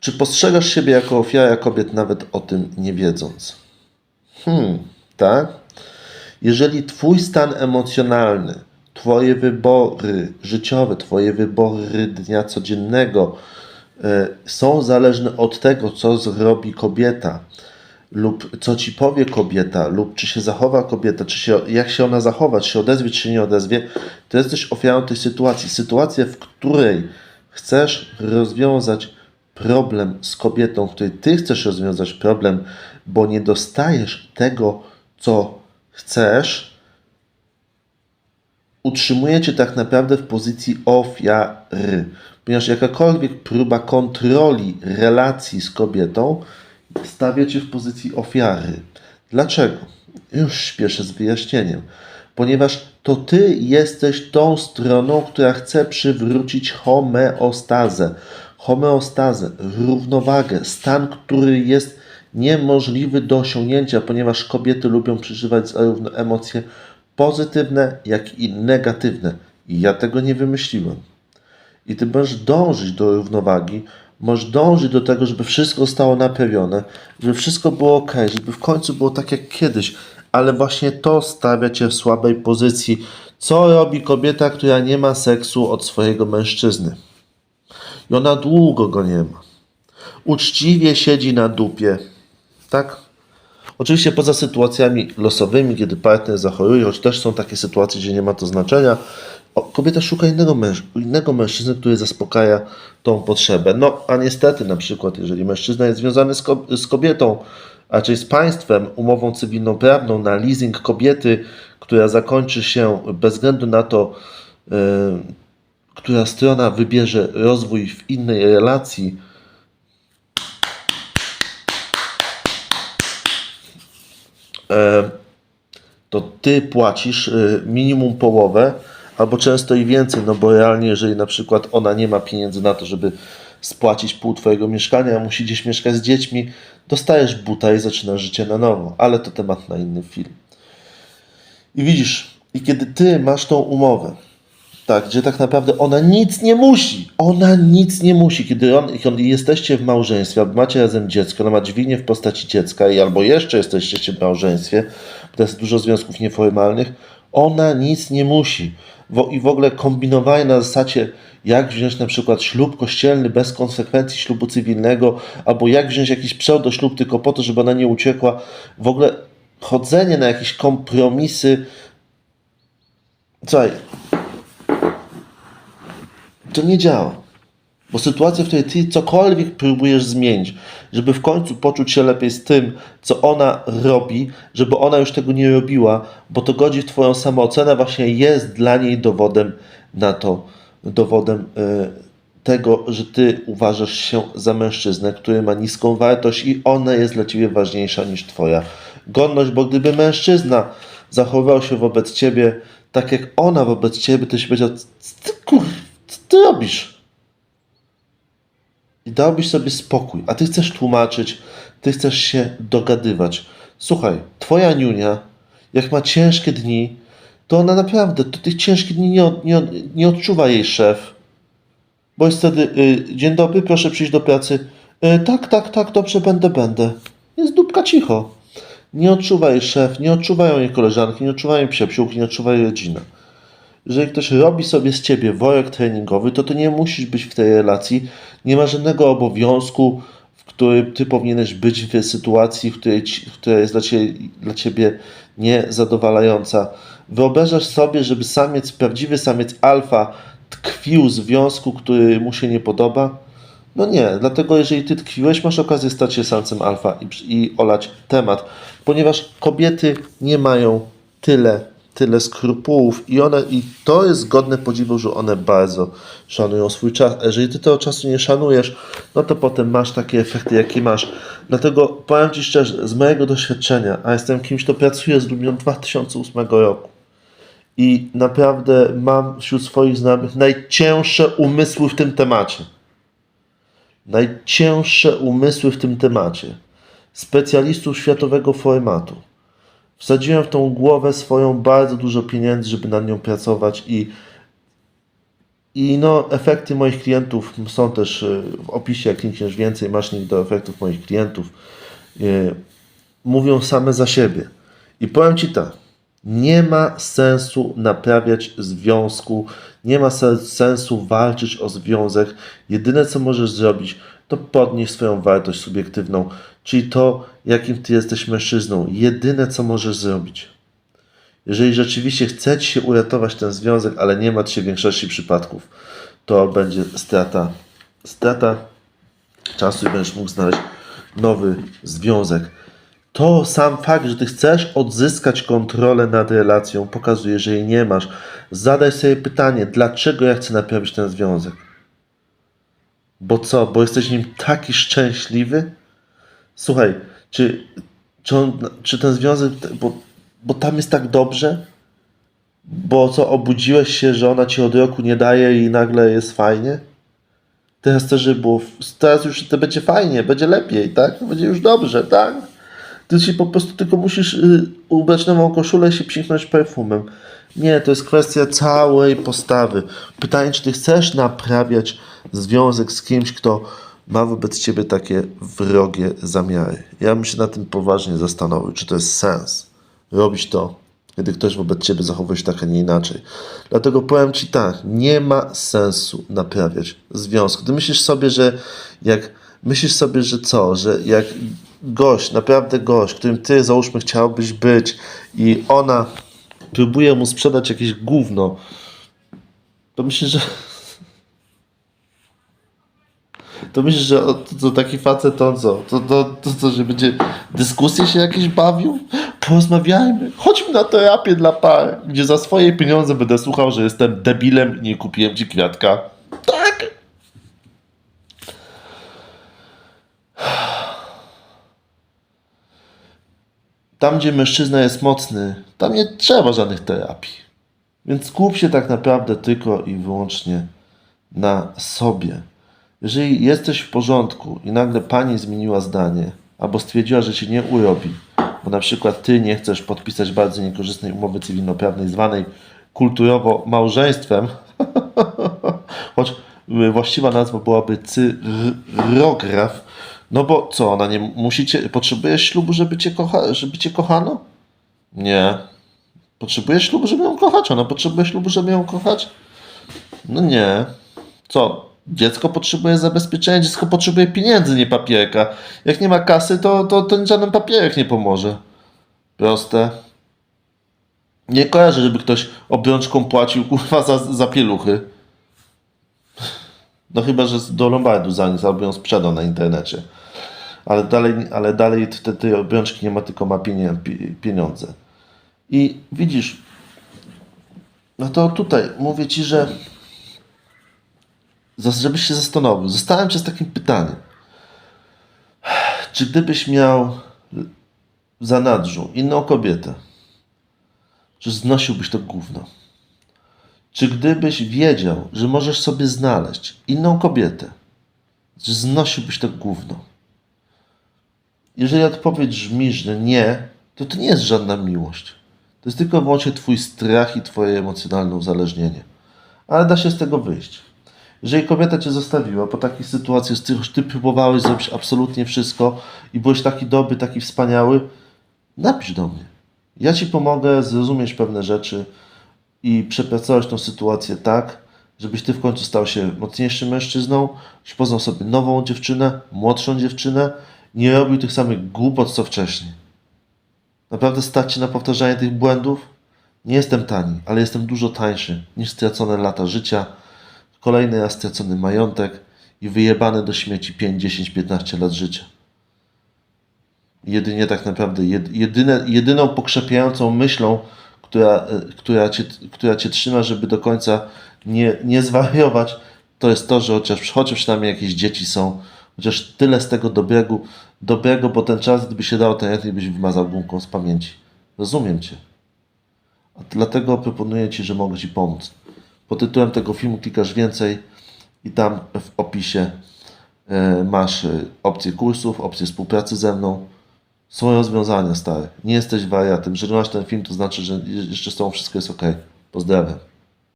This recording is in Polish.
Czy postrzegasz siebie jako ofiarę kobiet, nawet o tym nie wiedząc? Hmm, tak? Jeżeli Twój stan emocjonalny, Twoje wybory życiowe, Twoje wybory dnia codziennego e, są zależne od tego, co zrobi kobieta, lub co ci powie kobieta, lub czy się zachowa kobieta, czy się, jak się ona zachowa, czy się odezwie, czy się nie odezwie, to jesteś ofiarą tej sytuacji. Sytuacja, w której chcesz rozwiązać problem z kobietą, w której ty chcesz rozwiązać problem, bo nie dostajesz tego, co chcesz, utrzymuje cię tak naprawdę w pozycji ofiary. Ponieważ jakakolwiek próba kontroli relacji z kobietą stawia cię w pozycji ofiary. Dlaczego? Już śpieszę z wyjaśnieniem. Ponieważ to ty jesteś tą stroną, która chce przywrócić homeostazę. Homeostazę, równowagę, stan, który jest niemożliwy do osiągnięcia, ponieważ kobiety lubią przeżywać zarówno emocje pozytywne, jak i negatywne. I ja tego nie wymyśliłem. I ty możesz dążyć do równowagi, możesz dążyć do tego, żeby wszystko zostało naprawione, żeby wszystko było ok, żeby w końcu było tak jak kiedyś, ale właśnie to stawia cię w słabej pozycji. Co robi kobieta, która nie ma seksu od swojego mężczyzny? I ona długo go nie ma. Uczciwie siedzi na dupie. Tak? Oczywiście poza sytuacjami losowymi, kiedy partner zachoruje, choć też są takie sytuacje, gdzie nie ma to znaczenia, o, kobieta szuka innego, męż, innego mężczyzny, który zaspokaja tą potrzebę. No, a niestety na przykład, jeżeli mężczyzna jest związany z, ko- z kobietą, a raczej z państwem, umową cywilną prawną na leasing kobiety, która zakończy się bez względu na to, yy, która strona wybierze rozwój w innej relacji, e, to ty płacisz y, minimum połowę, albo często i więcej, no bo realnie, jeżeli na przykład ona nie ma pieniędzy na to, żeby spłacić pół twojego mieszkania, a musi gdzieś mieszkać z dziećmi, dostajesz buta i zaczynasz życie na nowo, ale to temat na inny film. I widzisz, i kiedy ty masz tą umowę, tak, gdzie tak naprawdę ona nic nie musi. Ona nic nie musi. Kiedy on, kiedy jesteście w małżeństwie, albo macie razem dziecko, ona ma dźwignię w postaci dziecka, i albo jeszcze jesteście w małżeństwie, bo jest dużo związków nieformalnych, ona nic nie musi. I w ogóle kombinowanie na zasadzie, jak wziąć na przykład ślub kościelny bez konsekwencji ślubu cywilnego, albo jak wziąć jakiś pseudoślub tylko po to, żeby ona nie uciekła. W ogóle chodzenie na jakieś kompromisy. Słuchaj, to nie działa. Bo sytuacja, w której ty cokolwiek próbujesz zmienić, żeby w końcu poczuć się lepiej z tym, co ona robi, żeby ona już tego nie robiła, bo to godzi w twoją samoocenę, właśnie jest dla niej dowodem na to, dowodem e, tego, że ty uważasz się za mężczyznę, który ma niską wartość i ona jest dla ciebie ważniejsza niż twoja godność, bo gdyby mężczyzna zachowywał się wobec ciebie tak jak ona wobec ciebie, to się powiedział, ty kur, co ty robisz? I dałbyś sobie spokój, a ty chcesz tłumaczyć, ty chcesz się dogadywać. Słuchaj, twoja niunia, jak ma ciężkie dni, to ona naprawdę, to tych ciężkich dni nie, nie, nie odczuwa jej szef. Bo jest wtedy, y, dzień dobry, proszę przyjść do pracy. Y, tak, tak, tak, dobrze, będę, będę. Jest dupka cicho. Nie odczuwa jej szef, nie odczuwają jej koleżanki, nie odczuwają jej przyjaciółki, nie odczuwa jej rodzina. Jeżeli ktoś robi sobie z ciebie worek treningowy, to ty nie musisz być w tej relacji. Nie ma żadnego obowiązku, w którym ty powinieneś być w sytuacji, w której, ci- która jest dla ciebie, dla ciebie niezadowalająca. Wyobrażasz sobie, żeby samiec, prawdziwy samiec alfa tkwił w związku, który mu się nie podoba? No nie, dlatego jeżeli ty tkwiłeś, masz okazję stać się samcem alfa i, i olać temat, ponieważ kobiety nie mają tyle, tyle skrupułów i one, i to jest godne podziwu, że one bardzo szanują swój czas. A Jeżeli ty tego czasu nie szanujesz, no to potem masz takie efekty, jakie masz. Dlatego powiem ci szczerze, z mojego doświadczenia, a jestem kimś, kto pracuje z ludźmi od 2008 roku, i naprawdę mam wśród swoich znajomych najcięższe umysły w tym temacie. Najcięższe umysły w tym temacie. Specjalistów światowego formatu. Wsadziłem w tą głowę swoją bardzo dużo pieniędzy, żeby nad nią pracować i I no, efekty moich klientów są też y, w opisie, jak klikniesz więcej, masz link do efektów moich klientów. Y, Mówią same za siebie. I powiem Ci tak, nie ma sensu naprawiać związku, nie ma se- sensu walczyć o związek. Jedyne co możesz zrobić, to podnieść swoją wartość subiektywną, czyli to, jakim Ty jesteś mężczyzną. Jedyne co możesz zrobić. Jeżeli rzeczywiście chce Ci się uratować ten związek, ale nie ma Ci się w większości przypadków, to będzie strata, strata czasu i będziesz mógł znaleźć nowy związek. To sam fakt, że Ty chcesz odzyskać kontrolę nad relacją, pokazuje, że jej nie masz. Zadaj sobie pytanie, dlaczego ja chcę naprawić ten związek? Bo co? Bo jesteś nim taki szczęśliwy? Słuchaj, czy, czy, on, czy ten związek, bo, bo tam jest tak dobrze? Bo co, obudziłeś się, że ona ci od roku nie daje i nagle jest fajnie? Teraz też, żeby było, teraz już to będzie fajnie, będzie lepiej, tak? Będzie już dobrze, tak? Ty się po prostu tylko musisz y, ubrać nową koszulę i się psiknąć perfumem. Nie, to jest kwestia całej postawy. Pytanie, czy ty chcesz naprawiać związek z kimś, kto ma wobec ciebie takie wrogie zamiary. Ja bym się na tym poważnie zastanowił, czy to jest sens robić to, kiedy ktoś wobec ciebie zachowuje się tak, a nie inaczej. Dlatego powiem ci tak, nie ma sensu naprawiać związku. Ty myślisz sobie, że jak myślisz sobie, że co, że jak gość, naprawdę gość, którym ty załóżmy chciałbyś być i ona próbuje mu sprzedać jakieś gówno, to myślisz, że to myślisz, że to, taki facet to co? To, to, to, to, że będzie dyskusje się jakieś bawił? Porozmawiajmy. Chodźmy na terapię dla par, gdzie za swoje pieniądze będę słuchał, że jestem debilem i nie kupiłem ci kwiatka. Tam, gdzie mężczyzna jest mocny, tam nie trzeba żadnych terapii. Więc skup się tak naprawdę tylko i wyłącznie na sobie. Jeżeli jesteś w porządku i nagle pani zmieniła zdanie, albo stwierdziła, że cię nie urobi, bo na przykład ty nie chcesz podpisać bardzo niekorzystnej umowy cywilnoprawnej zwanej kulturowo małżeństwem, choć właściwa nazwa byłaby cyrograf, no bo co, ona nie musi cię, potrzebujesz ślubu, żeby cię, kocha, żeby cię kochano? Nie. Potrzebujesz ślubu, żeby ją kochać? Ona potrzebuje ślubu, żeby ją kochać? No nie. Co? Dziecko potrzebuje zabezpieczenia, dziecko potrzebuje pieniędzy, nie papierka. Jak nie ma kasy, to, to ten żaden papierek nie pomoże. Proste. Nie kojarzę, żeby ktoś obrączką płacił kurwa za, za pieluchy. No chyba, że do Lombardu zaniósł albo ją sprzedał na internecie. Ale dalej, ale dalej te, tej obrączki nie ma, tylko ma pieniądze. I widzisz, no to tutaj mówię ci, że żebyś się zastanowił. Zostałem cię z takim pytaniem. Czy gdybyś miał w zanadrzu inną kobietę, czy znosiłbyś to gówno? Czy gdybyś wiedział, że możesz sobie znaleźć inną kobietę, czy znosiłbyś to gówno? Jeżeli odpowiedź brzmi, że nie, to to nie jest żadna miłość. To jest tylko wyłącznie twój strach i twoje emocjonalne uzależnienie. Ale da się z tego wyjść. Jeżeli kobieta cię zostawiła po takiej sytuacji, z których ty próbowałeś zrobić absolutnie wszystko i byłeś taki dobry, taki wspaniały, napisz do mnie. Ja ci pomogę zrozumieć pewne rzeczy i przepracować tą sytuację tak, żebyś ty w końcu stał się mocniejszym mężczyzną, żebyś poznał sobie nową dziewczynę, młodszą dziewczynę, nie robił tych samych głupot co wcześniej. Naprawdę stać się na powtarzanie tych błędów? Nie jestem tani, ale jestem dużo tańszy niż stracone lata życia, kolejny raz stracony majątek i wyjebane do śmieci 5, 10, 15 lat życia. Jedynie tak naprawdę, jed, jedyne, jedyną pokrzepiającą myślą, która, e, która, cię, która cię trzyma, żeby do końca nie, nie zwariować, to jest to, że chociaż, chociaż przynajmniej jakieś dzieci są, chociaż tyle z tego dobrego, dobrego, bo ten czas, gdyby się dał, to chętnie byś wymazał gumką z pamięci. Rozumiem Cię. A dlatego proponuję Ci, że mogę Ci pomóc. Pod tytułem tego filmu klikasz więcej i tam w opisie e, masz e, opcję kursów, opcję współpracy ze mną. Są rozwiązania, stary. Nie jesteś wariatem. Jeżeli masz ten film, to znaczy, że jeszcze tobą wszystko jest ok. Pozdrawiam.